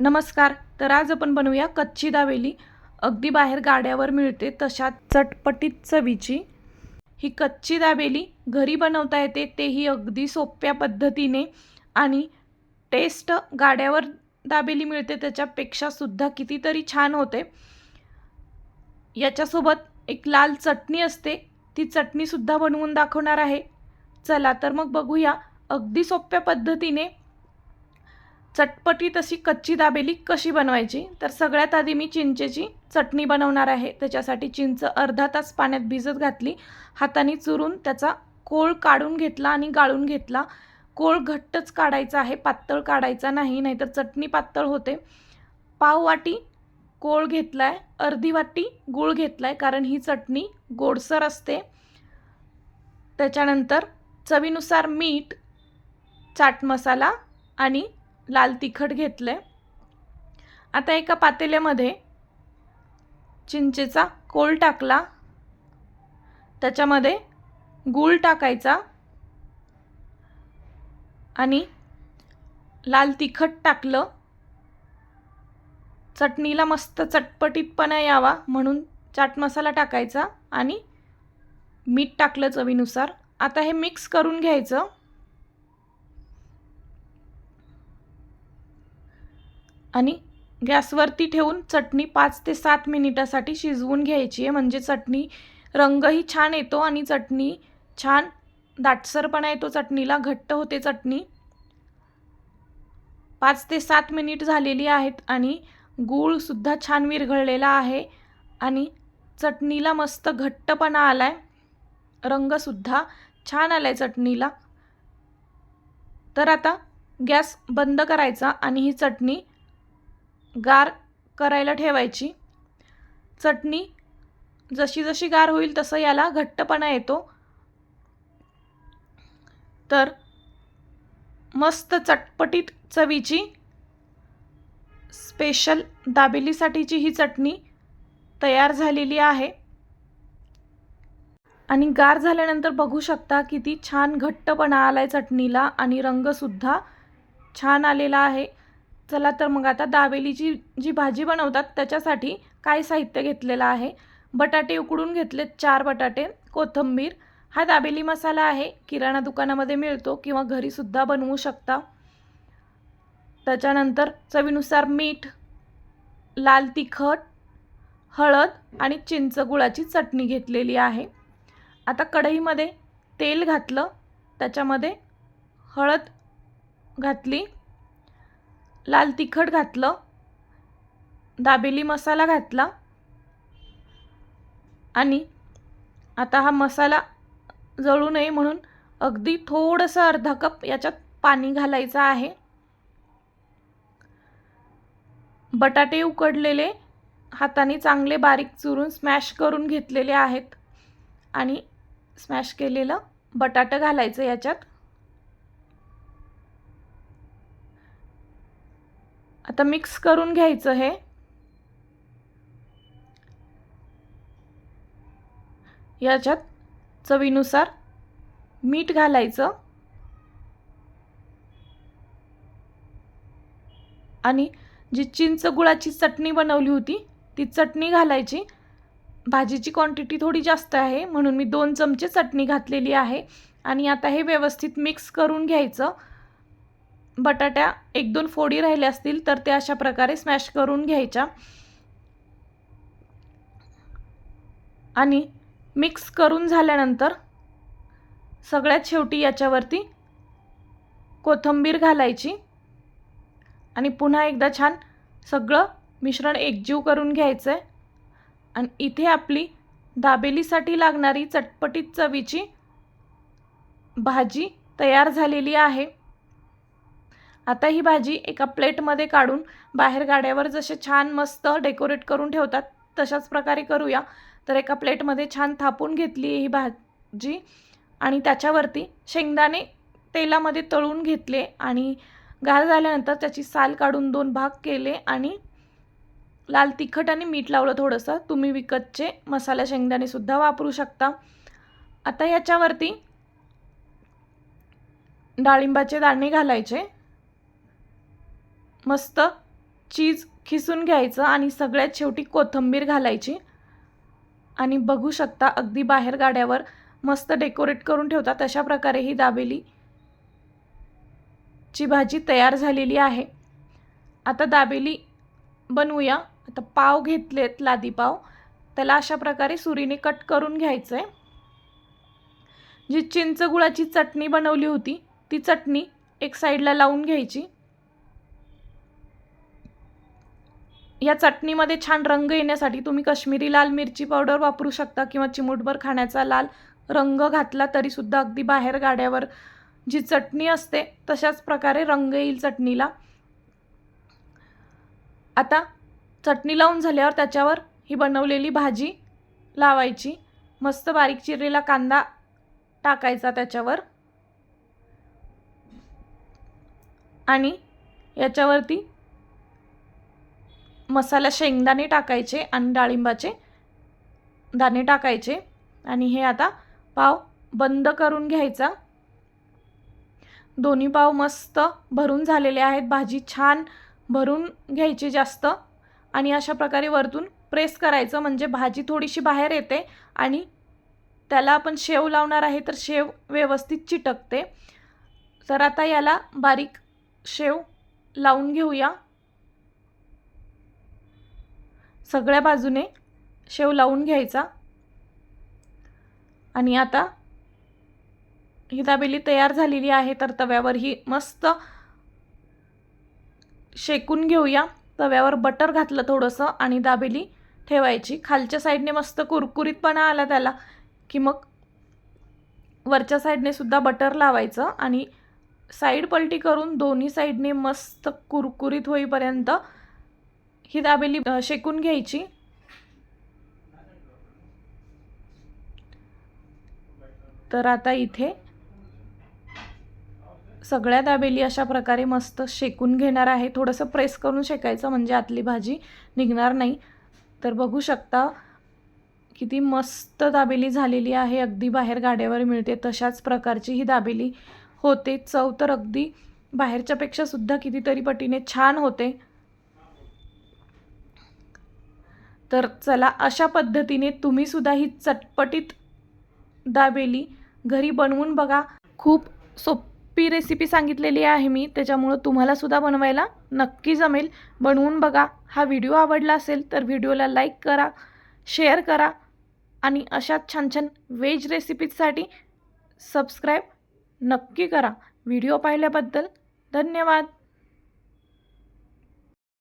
नमस्कार तर आज आपण बनवूया कच्ची दाबेली अगदी बाहेर गाड्यावर मिळते तशा चटपटीत चवीची. ही कच्ची दाबेली घरी बनवता येते तेही अगदी सोप्या पद्धतीने आणि टेस्ट गाड्यावर दाबेली मिळते त्याच्यापेक्षा सुद्धा कितीतरी छान होते. याच्यासोबत एक लाल चटणी असते ती चटणीसुद्धा बनवून दाखवणार आहे. चला तर मग बघूया अगदी सोप्या पद्धतीने चटपटीत अशी कच्ची दाबेली कशी बनवायची? तर सगळ्यात आधी मी चिंचेची चटणी बनवणार आहे. त्याच्यासाठी चिंच अर्धा तास पाण्यात भिजत घातली. हाताने चुरून त्याचा कोळ काढून घेतला आणि गाळून घेतला. कोळ घट्टच काढायचा आहे. पातळ काढायचा नाही नाहीतर चटणी पातळ होते. पाव वाटी कोळ घेतला आहे अर्धी वाटी गूळ घेतला आहे कारण ही चटणी गोडसर असते. त्याच्यानंतर चवीनुसार मीठ चाट मसाला आणि लाल तिखट घेतलं आहे आता एका पातेल्यामध्ये चिंचेचा कोल टाकला. त्याच्यामध्ये गूळ टाकायचा आणि लाल तिखट टाकलं. चटणीला मस्त चटपटीतपणा यावा म्हणून चाट मसाला टाकायचा आणि मीठ टाकलं चवीनुसार. आता हे मिक्स करून घ्यायचं. आणि गॅसवरती ठेवून चटणी पाच ते सात मिनिटासाठी शिजवून घ्यायची आहे. म्हणजे चटणी रंगही छान येतो आणि चटणी छान दाटसरपणा येतो. चटणीला घट्ट होते चटणी. पाच ते सात मिनिट झालेली आहेत आणि गूळसुद्धा छान विरघळलेला आहे. आणि चटणीला मस्त घट्टपणा आला आहे रंगसुद्धा छान आला आहे चटणीला. तर आता गॅस बंद करायचा आणि ही चटणी गार करायला ठेवायची. चटणी जशी जशी गार होईल तसं याला घट्टपणा येतो. तर मस्त चटपटीत चवीची स्पेशल दाबेलीसाठीची ही चटणी तयार झालेली आहे. आणि गार झाल्यानंतर बघू शकता किती छान घट्टपणा आला आहे चटणीला आणि रंगसुद्धा छान आलेला आहे. चला तर मग आता दाबेलीची जी भाजी बनवतात त्याच्यासाठी काय साहित्य घेतलेलं आहे? बटाटे उकडून घेतलेत चार बटाटे कोथिंबीर. हा दाबेली मसाला आहे. किराणा दुकानामध्ये मिळतो किंवा घरीसुद्धा बनवू शकता. त्याच्यानंतर चवीनुसार मीठ लाल तिखट हळद आणि चिंच गुळाची चटणी घेतलेली आहे. आता कढईमध्ये तेल घातलं. त्याच्यामध्ये हळद घातली. लाल तिखट घातलं दाबेली मसाला घातला आणि आता हा मसाला जळू नये म्हणून अगदी थोडंसं अर्धा कप याच्यात पाणी घालायचं आहे. बटाटे उकडलेले हाताने चांगले बारीक चुरून स्मॅश करून घेतलेले आहेत आणि स्मॅश केलेलं बटाटं घालायचं याच्यात. आता मिक्स करून घ्यायचं हे. याच्यात चवीनुसार मीठ घालायचं. आणि जी चिंच गुळाची चटणी बनवली होती ती चटणी घालायची. भाजीची क्वांटिटी थोडी जास्त आहे म्हणून मी दोन चमचे चटणी घातलेली आहे. आणि आता हे व्यवस्थित मिक्स करून घ्यायचं. बटाट्या एक दोन फोडी राहिल्या असतील तर ते अशा प्रकारे स्मॅश करून घ्यायच्या. आणि मिक्स करून झाल्यानंतर सगळ्यात शेवटी याच्यावरती कोथिंबीर घालायची. आणि पुन्हा एकदा छान सगळं मिश्रण एकजीव करून घ्यायचं आहे आणि इथे आपली दाबेलीसाठी लागणारी चटपटीत चवीची भाजी तयार झालेली आहे. आता ही भाजी एका प्लेटमध्ये काढून बाहेर गाड्यावर जसे छान मस्त डेकोरेट करून ठेवतात तशाच प्रकारे करूया. तर एका प्लेटमध्ये छान थापून घेतली ही भाजी आणि त्याच्यावरती शेंगदाणे तेलामध्ये तळून घेतले आणि गार झाल्यानंतर त्याची साल काढून दोन भाग केले आणि लाल तिखट आणि मीठ लावलं थोडंसं. तुम्ही विकतचे मसाला शेंगदाणेसुद्धा वापरू शकता. आता याच्यावरती डाळिंबाचे दाणे घालायचे. मस्त चीज खिसून घ्यायचं आणि सगळ्यात शेवटी कोथिंबीर घालायची. आणि बघू शकता अगदी बाहेर गाड्यावर मस्त डेकोरेट करून ठेवतात अशा प्रकारे ही दाबेली ची भाजी तयार झालेली आहे. आता दाबेली बनवूया. आता पाव घेतलेत लादी पाव. त्याला अशा प्रकारे सुरीने कट करून घ्यायचं आहे जी चिंच गुळाची चटणी बनवली होती ती चटणी एक साईडला लावून घ्यायची. या चटणीमध्ये छान रंग येण्यासाठी तुम्ही कश्मीरी लाल मिरची पावडर वापरू शकता किंवा चिमूटभर खाण्याचा लाल रंग घातला तरीसुद्धा अगदी बाहेर गाड्यावर जी चटणी असते तशाच प्रकारे रंग येईल चटणीला. आता चटणी लावून झाल्यावर त्याच्यावर ही बनवलेली भाजी लावायची. मस्त बारीक चिरलेला कांदा टाकायचा त्याच्यावर. आणि याच्यावरती मसाला शेंगदाणे टाकायचे आणि डाळिंबाचे दाणे टाकायचे. आणि हे आता पाव बंद करून घ्यायचा. दोन्ही पाव मस्त भरून झालेले आहेत. भाजी छान भरून घ्यायची जास्त. आणि अशा प्रकारे वरतून प्रेस करायचं. म्हणजे भाजी थोडीशी बाहेर येते आणि त्याला आपण शेव लावणार आहे तर शेव व्यवस्थित चिटकते. तर आता याला बारीक शेव लावून घेऊया. सगळ्या बाजूने शेव लावून घ्यायचा. आणि आता ही दाबेली तयार झालेली आहे तर तव्यावर ही मस्त शेकून घेऊया. तव्यावर बटर घातलं थोडंसं आणि दाबेली ठेवायची. खालच्या साईडने मस्त कुरकुरीतपणा आला त्याला की मग वरच्या साईडने सुद्धा बटर लावायचं आणि साईड पलटी करून दोन्ही साईडने मस्त कुरकुरीत होईपर्यंत ही दाबेली शेकून घ्यायची. तर आता इथे सगळ्या दाबेली अशा प्रकारे मस्त शेकून घेणार आहे. थोडंसं प्रेस करून शेकायचं म्हणजे आतली भाजी निघणार नाही. तर बघू शकता किती मस्त दाबेली झालेली आहे. अगदी बाहेर गाड्यावर मिळते तशाच प्रकारची ही दाबेली होते. चव तर अगदी बाहेरच्यापेक्षा सुद्धा कितीतरी पटीने छान होते. तर चला अशा पद्धतीने तुम्ही सुद्धा ही चटपटीत दाबेली. घरी बनवून बघा. खूप सोपी रेसिपी सांगितलेली आहे मी. त्याच्यामुळं तुम्हालासुद्धा बनवायला नक्की जमेल. बनवून बघा. हा व्हिडिओ आवडला असेल तर व्हिडिओला लाईक करा शेअर करा आणि अशाच छान छान व्हेज रेसिपीजसाठी सबस्क्राईब नक्की करा. व्हिडिओ पाहिल्याबद्दल धन्यवाद.